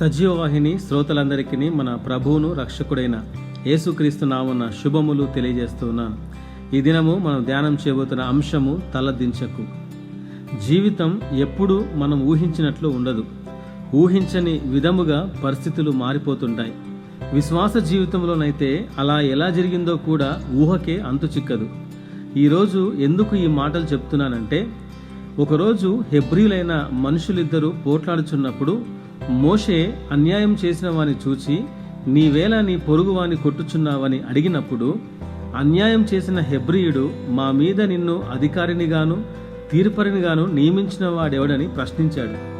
సజీవవాహిని శ్రోతలందరికీ మన ప్రభువును రక్షకుడైన యేసుక్రీస్తు నామన్న శుభములు తెలియజేస్తున్నాను ఈ దినము మనం ధ్యానం చేయబోతున్న అంశము తలదించకు. జీవితం ఎప్పుడు మనం ఊహించినట్లు ఉండదు. ఊహించని విధముగా పరిస్థితులు మారిపోతుంటాయి. విశ్వాస జీవితంలోనైతే అలా ఎలా జరిగిందో కూడా ఊహకే అంతు చిక్కదు. ఈరోజు ఎందుకు ఈ మాటలు చెప్తున్నానంటే ఒకరోజు హెబ్రిలైన మనుషులిద్దరూ పోట్లాడుచున్నప్పుడు మోషే అన్యాయం చేసిన వాని చూచి నీవేళ నీ పొరుగువాని కొట్టుచున్నావని అడిగినప్పుడు అన్యాయం చేసిన హెబ్రియుడు మా మీద నిన్ను అధికారినిగాను తీర్పరినిగాను నియమించిన వాడెవడని ప్రశ్నించాడు.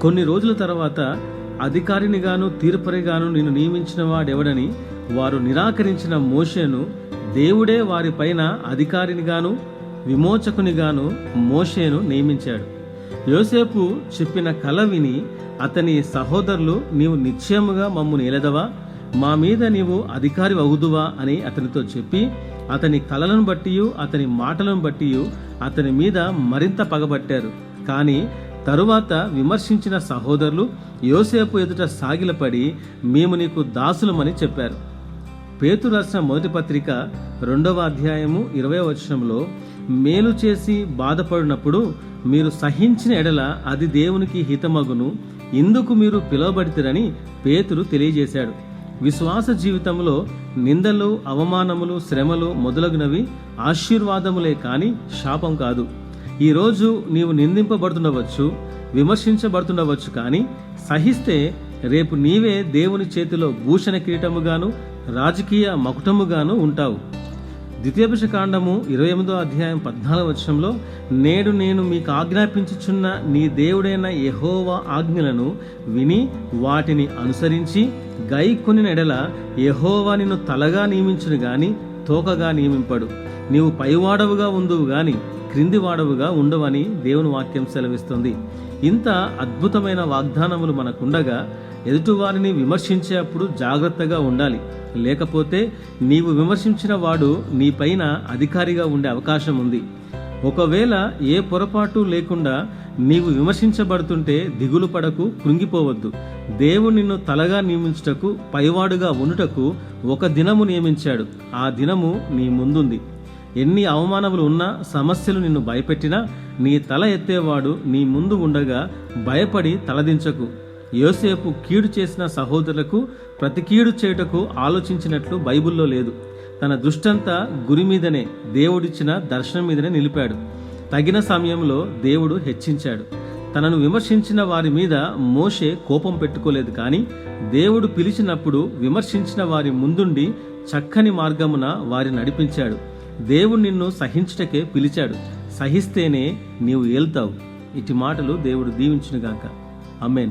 కొన్ని రోజుల తర్వాత అధికారినిగాను తీర్పరిగాను నిన్ను నియమించిన వాడెవడని వారు నిరాకరించిన మోషేను దేవుడే వారిపైన అధికారినిగాను విమోచకునిగాను మోషేను నియమించాడు. యోసేపు చెప్పిన కల విని అతని సహోదరులు నీవు నిశ్చయముగా మమ్ము నిలదవా మా మీద నీవు అధికారి అవుదువా అని అతనితో చెప్పి అతని కలలను బట్టి అతని మాటలను బట్టి అతని మీద మరింత పగబట్టారు. కానీ తరువాత విమర్శించిన సహోదరులు యోసేపు ఎదుట సాగిలపడి మేము నీకు దాసులమని చెప్పారు. పేతు రాసిన మొదటి పత్రిక రెండవ అధ్యాయము ఇరవై వచనంలో మేలు చేసి బాధపడినప్పుడు మీరు సహించిన ఎడల అది దేవునికి హితమగును ఇందుకు మీరు పిలువబడితేరని పేతురు తెలియజేశాడు. విశ్వాస జీవితంలో నిందలు అవమానములు శ్రమలు మొదలగునవి ఆశీర్వాదములే కాని శాపం కాదు. ఈరోజు నీవు నిందింపబడుతుండవచ్చు విమర్శించబడుతుండవచ్చు కానీ సహిస్తే రేపు నీవే దేవుని చేతిలో భూషణ కిరీటముగాను రాజకీయ మకుటముగాను ఉంటావు. ద్వితీయోపశ కాండము ఇరవై ఎనిమిదో అధ్యాయం పద్నాలుగు వచనంలో నేడు నేను మీకు ఆజ్ఞాపించుచున్న నీ దేవుడైన యహోవా ఆజ్ఞలను విని వాటిని అనుసరించి గై కొన్ని నెడల యహోవా నిన్ను తలగా నియమించును గాని తోకగా నియమింపడు. నీవు పైవాడవుగా ఉందువు గాని క్రింది వాడవుగా ఉండవని దేవుని వాక్యం సెలవిస్తుంది. ఇంత అద్భుతమైన వాగ్దానములు మనకుండగా ఎదుటివారిని విమర్శించేటప్పుడు జాగ్రత్తగా ఉండాలి. లేకపోతే నీవు విమర్శించిన వాడు నీపైన అధికారిగా ఉండే అవకాశం ఉంది. ఒకవేళ ఏ పొరపాటు లేకుండా నీవు విమర్శించబడుతుంటే దిగులు పడకు కృంగిపోవద్దు. దేవుడు నిన్ను తలగా నియమించుటకు పైవాడుగా ఉండుటకు ఒక దినము నియమించాడు. ఆ దినము నీ ముందుంది. ఎన్ని అవమానములు ఉన్నా సమస్యలు నిన్ను భయపెట్టినా నీ తల ఎత్తేవాడు నీ ముందు ఉండగా భయపడి తలదించకు. యోసేపు కీడు చేసిన సహోదరులకు ప్రతి కీడు చేయుటకు ఆలోచించినట్లు బైబిల్లో లేదు. తన దృష్టంతా గురి మీదనే దేవుడిచ్చిన దర్శనం మీదనే నిలిపాడు. తగిన సమయంలో దేవుడు హెచ్చించాడు. తనను విమర్శించిన వారి మీద మోషే కోపం పెట్టుకోలేదు కానీ దేవుడు పిలిచినప్పుడు విమర్శించిన వారి ముందుండి చక్కని మార్గమున వారి నడిపించాడు. దేవుడు నిన్ను సహించుటకే పిలిచాడు. సహిస్తేనే నీవు ఏల్తావు. ఇటు మాటలు దేవుడు దీవించునుగాక. అమ్మేన్